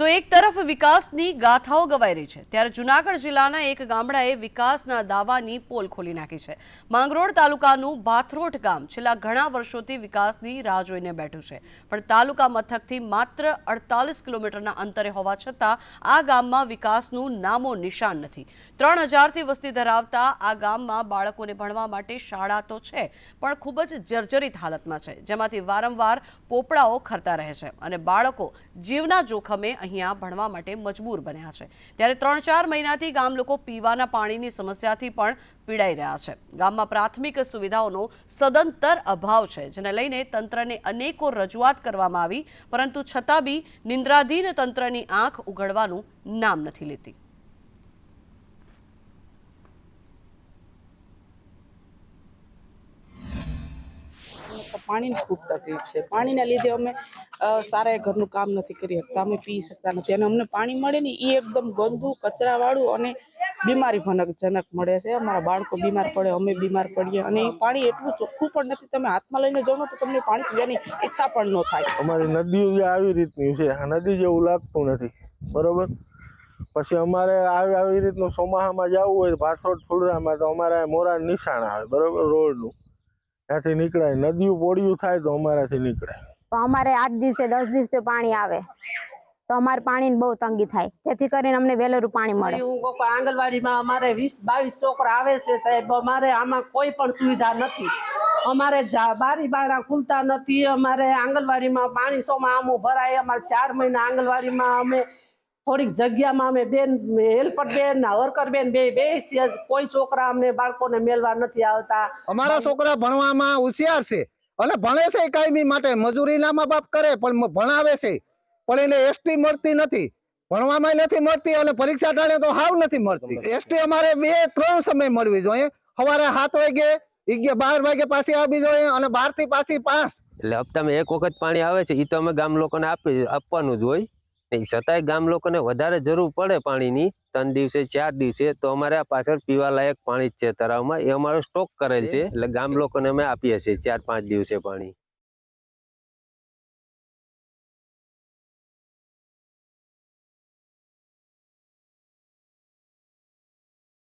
તો એક તરફ વિકાસની ગાથાઓ ગવાઈ રહી છે, ત્યારે જુનાગઢ જિલ્લાના એક ગામડાએ વિકાસના દાવાની પોલ ખોલી નાખી છે. માંગરોળ તાલુકાનું બાથરોટ ગામ છેલ્લા ઘણા વર્ષોથી વિકાસની રાહ જોઈને બેઠું છે. પણ તાલુકા મથકથી માત્ર અડતાલીસ કિલોમીટરના અંતરે હોવા છતાં આ ગામમાં વિકાસનું નામો નિશાન નથી. ત્રણ હજારથી વસ્તી ધરાવતા આ ગામમાં બાળકોને ભણવા માટે શાળા તો છે, પણ ખૂબ જ જર્જરિત હાલતમાં છે, જેમાંથી વારંવાર પોપડાઓ ખરતા રહે છે અને બાળકો જીવના જોખમે અહીંયા ભણવા માટે મજબૂર બન્યા છે. ત્યારે ત્રણ ચાર મહિનાથી ગામ લોકો પીવાના પાણીની સમસ્યાથી પણ પીડાઈ રહ્યા છે. ગામમાં પ્રાથમિક સુવિધાઓનો સદંતર અભાવ છે, જેને લઈને તંત્રને અનેકો રજૂઆત કરવામાં આવી, પરંતુ છતાં બી નિંદ્રાધીન તંત્રની આંખ ઉઘડવાનું નામ નથી લેતી. પાણીની ખૂબ તકલીફ છે. પાણીના લીધે અમે સારા ઘરનું કામ નથી કરી શકતા. અમે પી શકતા નથી અને અમને પાણી મળે ને એ એકદમ ગંદુ, કચરાવાળું અને બીમારી ભનક જનક મળે છે. અમારા બાળકો બીમાર પડે, અમે બીમાર પડીએ અને એ પાણી એટલું ચોખ્ખું પણ નથી. તમે હાથમાં લઈને જાઓ તો તમને પાણી પીવાની ઈચ્છા પણ ન થાય. અમારી નદીઓ આવી રીતની છે. નદી જેવું લાગતું નથી. બરોબર? પછી અમારે આવી આવી રીતનું ચોમાસામાં જવું હોય ભાસોટ ફૂલરામાં તો અમારે મોરા નિશાણ આવે. બરોબર? રોડનું. ત્યાંથી નીકળાય. નદીઓ પોડિયું થાય તો અમારાથી નીકળાય. તો અમારે આઠ દિવસે દસ દિવસે પાણી આવે. તો અમારે પાણીની બહુ તંગી થાય. જેથી કરીને અમને વેલેરું પાણી મળે. હું આંગણવાડીમાં અમારે વીસ બાવીસ છોકરા આવે છે સાહેબ. અમારે આમાં કોઈ પણ સુવિધા નથી. અમારે બારી બારણા ખુલતા નથી. અમારે આંગણવાડીમાં પાણી સોમાં આમું ભરાય. અમારે ચાર મહિના આંગણવાડીમાં અમે થોડીક જગ્યામાં અમે બેન હેલ્પર બેન વર્કર બેન બે બે છીએ કોઈ છોકરા અમને બાળકોને મેળવા નથી આવતા. અમારા છોકરા ભણવામાં હોશિયાર છે. અને ભણે છે કાયમી માટે. મજૂરીના મા બાપ કરે પણ ભણાવે છે. પણ એને એસટી મળતી નથી. ભણવામાં નથી મળતી અને પરીક્ષા ટાણે તો હાવ નથી મળતી. એસટી અમારે બે ત્રણ સમય મળવી જોઈએ. સવારે સાત વાગે બાર વાગે પાછી આવવી જોઈએ અને બારથી પાછી પાસ. એટલે હપ્તામાં એક વખત પાણી આવે છે એ તો અમે ગામ લોકોને આપી આપવાનું જ હોય. છતાંય ગામ લોકોને વધારે જરૂર પડે પાણીની. ત્રણ દિવસે ચાર દિવસે તો અમારે આ પાછળ પીવા લાયક પાણી જ છે તળાવમાં. એ અમારો સ્ટોક કરેલ છે. એટલે ગામ લોકોને અમે આપીએ છીએ ચાર પાંચ દિવસે પાણી.